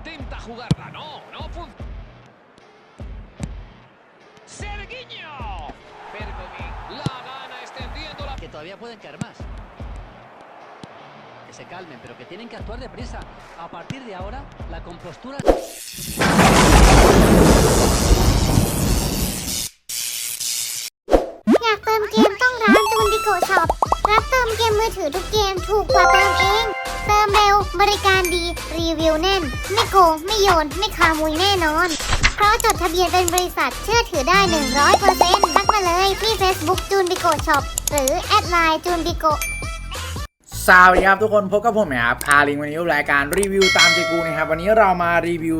intenta jugarla. No, no funciona. Serguiño. Bergomi la gana extendiendo la. que todavía pueden caer más. Que se calmen, pero que tienen que actuar deprisa. A partir de ahora, la compostura... อยากเติมเกมต้องร้านจูนดิโกช็อป รับเติมเกมมือถือทุกเกมถูกกว่าเติมเอง เติมเร็ว บริการดี รีวิวแน่น ไม่โกง ไม่โยน ไม่ขโมุยแน่นอน เพราะจดทะเบียนเป็นบริษัทเชื่อถือได้ 100%ทักมาเลยที่ Facebook จูนดิโกช็อปหรือแอดไลน์จูนดิโกสวัสดีครับทุกคนพบกับผมนะครับพาลิงวันนี้รายการรีวิวตามใจกูนะครับ วันนี้เรามารีวิว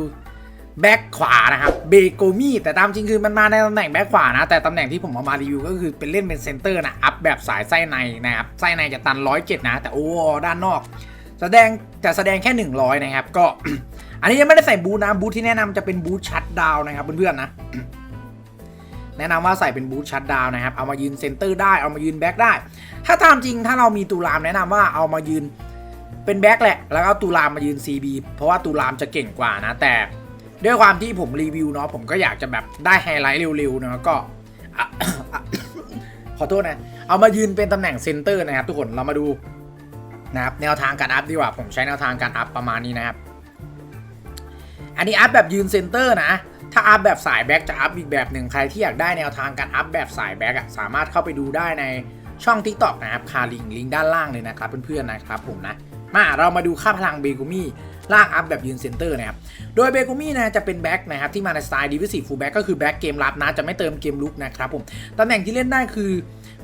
แบ็คขวานะครับเบโกมี่แต่ตามจริงคือมันมาในตำแหน่งแบ็คขวานะ แต่ตำแหน่งที่ผมเอามารีวิวก็คือเป็นเล่นเป็นเซนเตอร์นะอัพแบบสายไส้ในนะครับไส้ในจะตันร้อยเจ็ดนะ แต่โอ้ด้านนอก แสดงจะแสดงแค่ 100 นะครับ ก็ อันนี้ยังไม่ได้ใส่บูทนะบูทที่แนะนำจะเป็นบูทชัดดาวนะครับเพื่อนๆนะ แนะนำว่าใส่เป็นบูทชัดดาวนะครับ เอามายืนเซนเตอร์ได้เอามายืนแบ็คได้ ถ้าตามจริงถ้าเรามีตูรามแนะนำว่าเอามายืนเป็นแบ็คแหละ แล้วเอาตูรามมายืน CB เพราะว่าตูรามจะเก่งกว่านะ แต่ด้วยความที่ผมรีวิวเนาะผมก็อยากจะแบบได้ไฮไลท์เร็วๆเนาะก็ขอโทษนะ เอามายืนเป็นตำแหน่งเซนเตอร์นะครับทุกคนเรามาดู นะครับแนวทางการอัพดีกว่า ผมใช้แนวทางการอัพประมาณนี้นะครับ อันนี้อัพแบบยืนเซนเตอร์นะ ถ้าอัพแบบสายแบ็กจะอัพอีกแบบหนึ่งใครที่อยากได้แนวทางการอัพแบบสายแบ็กอะสามารถเข้าไปดูได้ในช่อง TikTok นะครับคาลิงลิงด้านล่างเลยนะครับเพื่อนๆนะครับผมนะมาเรามาดูค่าพลังเบกูมี่ล่างอัพแบบยืนเซนเตอร์นะครับ โดยเบกูมี่นะจะเป็นแบ็กนะครับที่มาในสไตล์ดิวิซีฟูลแบ็กก็คือแบ็กเกมรับนะจะไม่เติมเกมลุกนะครับผมตำแหน่งที่เล่นได้คือ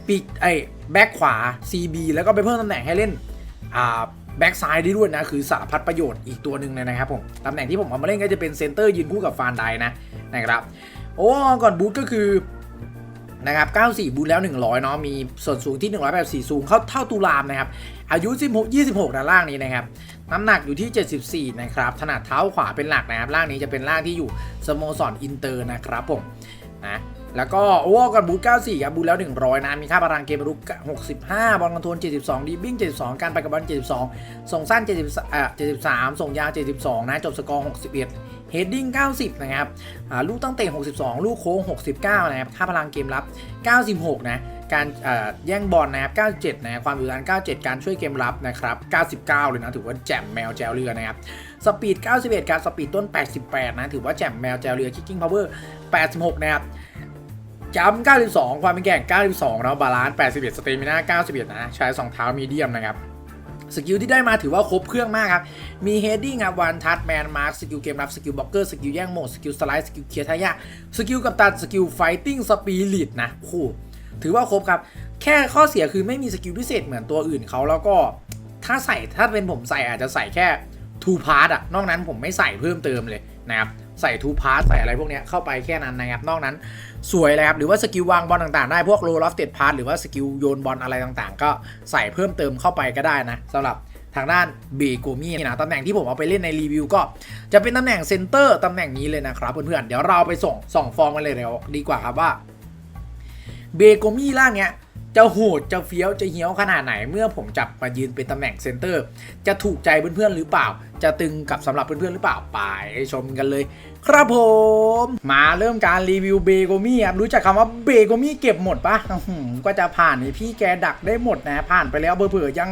ปีกไอ้แบ็กขวา CB แล้วก็ไปเพิ่มตำแหน่งให้เล่น แบ็กซ้ายได้ด้วยนะ คือสารพัดประโยชน์อีกตัวหนึ่งเลยนะครับผมตำแหน่งที่ผมเอามาเล่นก็จะเป็นเซนเตอร์ยืนคู่กับฟานไดนะนะครับโอ้ก่อนบูทก็คือนะครับ94 บูทแล้ว 100 เนาะ มีส่วนสูงที่ 184 สูงเข้าเท่าตูรามนะครับ อายุ 16 26ด้านล่างนี้นะครับ น้ำหนักอยู่ที่ 74 นะครับ ถนัดเท้าขวาเป็นหลักนะครับ ล่างนี้จะเป็นล่างที่อยู่สโมสรอินเตอร์นะครับผม นะ แล้วก็โอ้กันบูท94ครับบูทแล้ว 100 นะ มีค่าพลังเกมรุก 65 บอลคอนโทรล72 ดีบิ้ง72 การไปกับบอล72 ส่งสั้น70อ่า73 ส่งยาว 72 นะ จบสกอร์ 61 เฮดดิ้ง 90 นะครับลูกตั้งเตะ 62 ลูกโค้ง 69 นะครับ ค่าพลังเกมรับ 96 นะ การแย่งบอลนะครับ 97 นะ ความดุดัน 97 การช่วยเกมรับนะครับ 99 เลยนะ ถือว่าแจ่มแมวแจวเรือนะครับ สปีด 91 การสปีดต้น 88 นะ ถือว่าแจ่มแมวแจวเรือ คิกกิ้งพาวเวอร์ 86 นะครับ จำ92 ความเป็นแก่ง 92แล้วบาลานซ์81 สเตมิน่า91 นะ ใช้ 2 เท้ามีเดียมนะครับ สกิลที่ได้มาถือว่าครบเครื่องมากครับ มีเฮดดิ้งครับวันทัชแมนมาร์คสกิลเกมรับ สกิลบล็อกเกอร์ สกิลแย่งโหมด สกิลสไลด์ สกิลเคลียร์ทายาสกิลกับตันสกิลไฟติ้งสปีริตนะโอ้ถือว่าครบครับ แค่ข้อเสียคือไม่มีสกิลพิเศษเหมือนตัวอื่นเขาแล้วก็ถ้าใส่ถ้าเป็นผมใส่อาจจะใส่แค่ทูพาร์ตอะนอกนั้นผมไม่ใส่เพิ่มเติมเลยนะครับ ใส่ทูพาร์ตใส่อะไรพวกเนี้ยเข้าไปแค่นั้นนะครับ นอกนั้นสวยเลยครับ หรือว่าสกิลวางบอลต่างๆ ได้พวกโรลอฟเต็ดพาร์ตหรือว่าสกิลโยนบอลอะไรต่างๆ ก็ใส่เพิ่มเติมเข้าไปก็ได้นะสำหรับทางด้านเบโกมี่นะตำแหน่งที่ผมเอาไปเล่นในรีวิวก็จะเป็นตำแหน่งเซนเตอร์ตำแหน่งนี้เลยนะครับเพื่อนๆเดี๋ยวเราไปส่งส่องฟอร์มกันเลยเดี๋ยวดีกว่าครับว่าเบโกมี่ล่างเนี้ย จะโหดจะเฟี้ยวจะเหี้ยวขนาดไหนเมื่อผมจับมายืนเป็นตำแหน่งเซนเตอร์ จะถูกใจเพื่อนๆหรือเปล่า จะตึงกับสำหรับเพื่อนๆหรือเปล่าไปชมกันเลย ครับผม มาเริ่มการรีวิวเบโกมี่ครับรู้จักคำว่าเบโกมี่เก็บหมดปะก็จะผ่านนี่พี่แกดักได้หมดนะผ่านไปแล้วเบื่อๆยัง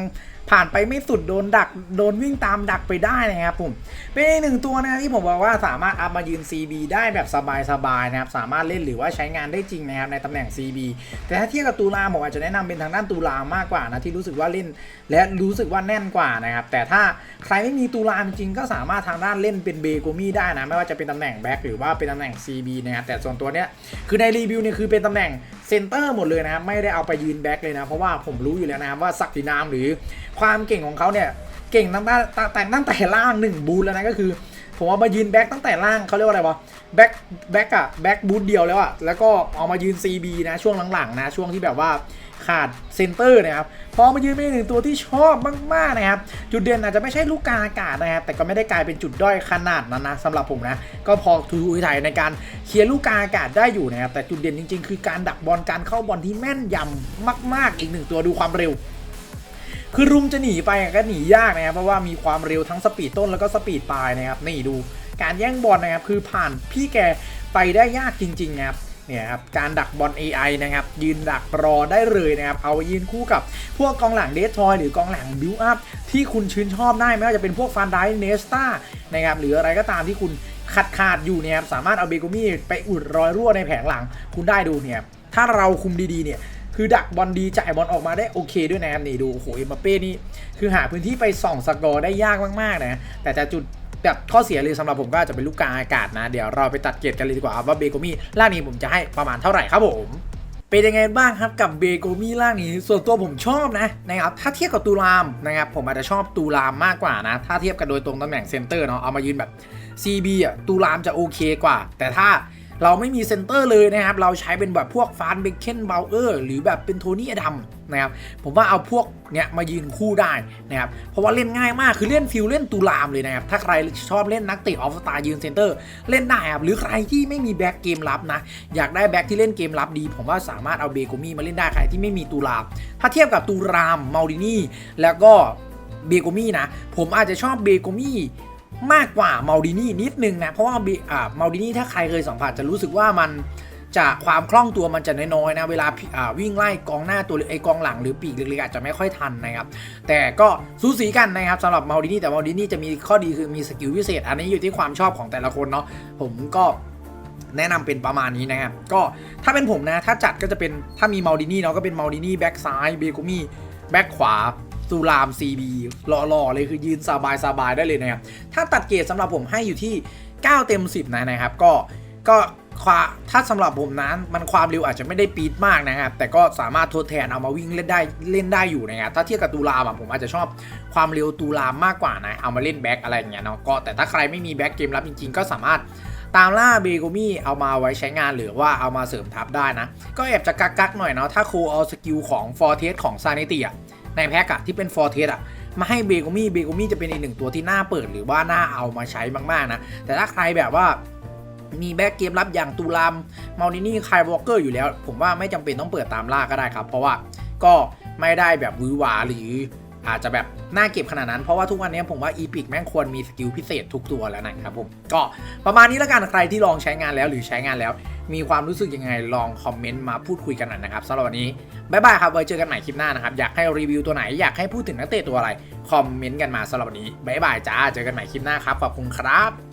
ผ่านไปไม่สุดโดนดักโดนวิ่งตามดักไปได้นะครับผมเป็นอีกหนึ่งตัวนะที่ผมบอกว่าสามารถอัพมายืน CB ได้แบบสบายๆนะครับสามารถเล่นหรือว่าใช้งานได้จริงนะครับในตำแหน่ง CB แต่ถ้าเทียบกับตูราผมอาจจะแนะนำเป็นทางด้านตูรามากกว่านะที่รู้สึกว่าเล่น และรู้สึกว่าแน่นกว่านะครับแต่ถ้าใครไม่มีตูรามจริงก็สามารถทางด้านเล่นเป็นเบโกมี่ได้นะไม่ว่าจะเป็นตำแหน่งแบ็คหรือว่าเป็นตำแหน่ง CB นะครับแต่ส่วนตัวเนี้ยคือในรีวิวเนี่ยคือเป็นตำแหน่งเซนเตอร์หมดเลยนะครับไม่ได้เอาไปยืนแบ็คเลยนะ เพราะว่าผมรู้อยู่แล้วนะครับว่าศักดินามหรือความเก่งของเขาเนี่ยเก่งตั้งแต่แต่ตั้งแต่ล่างหนึ่งบูทแล้วนะก็คือ ผมเอามายืนแบ็คตั้งแต่ล่างเขาเรียกว่าอะไรวะแบ็คแบ็คอะแบ็คบูทเดียวแล้วอะแล้วก็เอามายืน CB นะช่วงหลังๆนะช่วงที่แบบว่า ขาดเซนเตอร์นะครับพอมายืนเป็นหนึ่งตัวที่ชอบมากๆนะครับ จุดเด่นอาจจะไม่ใช่ลูกกาอากาศนะครับ แต่ก็ไม่ได้กลายเป็นจุดด้อยขนาดนั้นนะสำหรับผมนะ ก็พอทูทูไทยในการเคลียร์ลูกกาอากาศได้อยู่นะครับ แต่จุดเด่นจริง ๆ คือการดักบอลการเข้าบอลที่แม่นยำมาก ๆ อีกหนึ่งตัวดูความเร็วคือรุมจะหนีไปก็หนียากนะครับเพราะว่ามีความเร็วทั้งสปีดต้นแล้วก็สปีดปลายนะครับนี่ดูการแย่งบอลนะครับคือผ่านพี่แกไปได้ยากจริงๆนะครับ เนี่ยครับการดักบอล AI นะครับยืนดักรอได้เลยนะครับเอายืนคู่กับพวกกองหลังเดสทอยหรือกองหลังบิวอัพที่คุณชื่นชอบได้ไม่ว่าจะเป็นพวกฟานไดเนสตานะครับหรืออะไรก็ตามที่คุณขาดขาดอยู่เนี่ยครับสามารถเอาเบโกมี่ไปอุดรอยรั่วในแผงหลังคุณได้ดูเนี่ยถ้าเราคุมดีๆเนี่ยคือดักบอลดีจ่ายบอลออกมาได้โอเคด้วยนะครับนี่ดูโอ้โหเอ็มบัปเป้นี่คือหาพื้นที่ไปส่องสกอร์ได้ยากมากๆนะแต่จะจุด แบบข้อเสียเลยสำหรับผมก็อาจจะเป็นลูกกลางอากาศนะ เดี๋ยวเราไปตัดเกรดกันเลยดีกว่าว่าเบโกมี่ล่างนี้ผมจะให้ประมาณเท่าไหร่ครับผมเป็นยังไงบ้างครับกับเบโกมี่ล่างนี้ ส่วนตัวผมชอบนะนะครับถ้าเทียบกับตูรามนะครับผมอาจจะชอบตูรามมากกว่านะ ถ้าเทียบกันโดยตรงตำแหน่งเซนเตอร์เนาะเอามายืนแบบ CB อะตูรามจะโอเคกว่า แต่ถ้า เราไม่มีเซนเตอร์เลยนะครับ เราใช้เป็นแบบพวกฟานเบเคนเบลเออร์หรือแบบเป็นโทนี่อดัมนะครับ ผมว่าเอาพวกเนี้ยมายืนคู่ได้นะครับ เพราะว่าเล่นง่ายมากคือเล่นฟิลเล่นตูรามเลยนะครับ ถ้าใครชอบเล่นนักเตะออฟสตาร์ยืนเซนเตอร์เล่นได้ครับ หรือใครที่ไม่มีแบ็กเกมรับนะ อยากได้แบ็กที่เล่นเกมรับดี ผมว่าสามารถเอาเบโกมี่มาเล่นได้ใครที่ไม่มีตูราม ถ้าเทียบกับตูรามมาดินี่แล้วก็เบโกมี่นะ ผมอาจจะชอบเบโกมี่ มากกว่าเมาดินี่นิดนึงนะ เพราะว่าเบอ่าเมาดินี่ถ้าใครเคยสัมผัสจะรู้สึกว่ามันจะความคล่องตัวมันจะน้อยๆนะ เวลาอ่าวิ่งไล่กองหน้าตัวไอกองหลังหรือปีกเล็กๆอาจจะไม่ค่อยทันนะครับ แต่ก็สูสีกันนะครับสำหรับมาดินี่แต่มาดินี่จะมีข้อดีคือมีสกิลพิเศษ อันนี้อยู่ที่ความชอบของแต่ละคนเนาะผมก็แนะนำเป็นประมาณนี้นะครับ ก็ถ้าเป็นผมนะ ถ้าจัดก็จะเป็นถ้ามีมาดินี่เนาะก็เป็นมาดินี่แบ็กซ้ายเบโกมี่แบ็กขวา สุราม CB หล่อๆเลยคือยืนสบายสบายๆได้เลยนะครับ ถ้าตัดเกรดสำหรับผมให้อยู่ที่ 9 เต็ม 10 นะนะครับ ก็ก็ความถ้าสำหรับผมนั้นมันความเร็วอาจจะไม่ได้ปีดมากนะครับ แต่ก็สามารถทดแทนเอามาวิ่งเล่นได้เล่นได้อยู่นะครับถ้าเทียบกับตูรามผมอาจจะชอบความเร็วตูรามมากกว่านะเอามาเล่นแบ็คอะไรอย่างเงี้ยเนาะก็แต่ถ้าใครไม่มีแบ็คเกมรับจริงๆ ก็สามารถตามล่าเบโกมี่เอามาไว้ใช้งานหรือว่าเอามาเสริมทัพได้นะ ก็แอบจะกักๆหน่อยเนาะถ้าโคเอาสกิลของฟอร์เทสของซานิติอะ ในแพ็กอะที่เป็นฟอร์เทสอะมาให้เบโกมี่เบโกมี่จะเป็นอีกหนึ่งตัวที่น่าเปิดหรือว่าน่าเอามาใช้มากๆนะ แต่ถ้าใครแบบว่ามีแบ็กเกมรับอย่างตูรามมารินี่คายวอลเกอร์อยู่แล้ว ผมว่าไม่จำเป็นต้องเปิดตามล่าก็ได้ครับ เพราะว่าก็ไม่ได้แบบวือหวาหรือ อาจจะแบบน่าเก็บขนาดนั้น เพราะว่าทุกวันนี้ผมว่าอีพิกแม่งควรมีสกิลพิเศษทุกตัวแล้วนะครับผม ก็ประมาณนี้แล้วกันใครที่ลองใช้งานแล้วหรือใช้งานแล้ว มีความรู้สึกยังไงลองคอมเมนต์มาพูดคุยกันหน่อยนะครับสำหรับวันนี้บายบายครับไว้เจอกันใหม่คลิปหน้านะครับอยากให้รีวิวตัวไหนอยากให้พูดถึงนักเตะตัวอะไรคอมเมนต์กันมาสำหรับวันนี้บายบายจ้าเจอกันใหม่คลิปหน้าครับขอบคุณครับ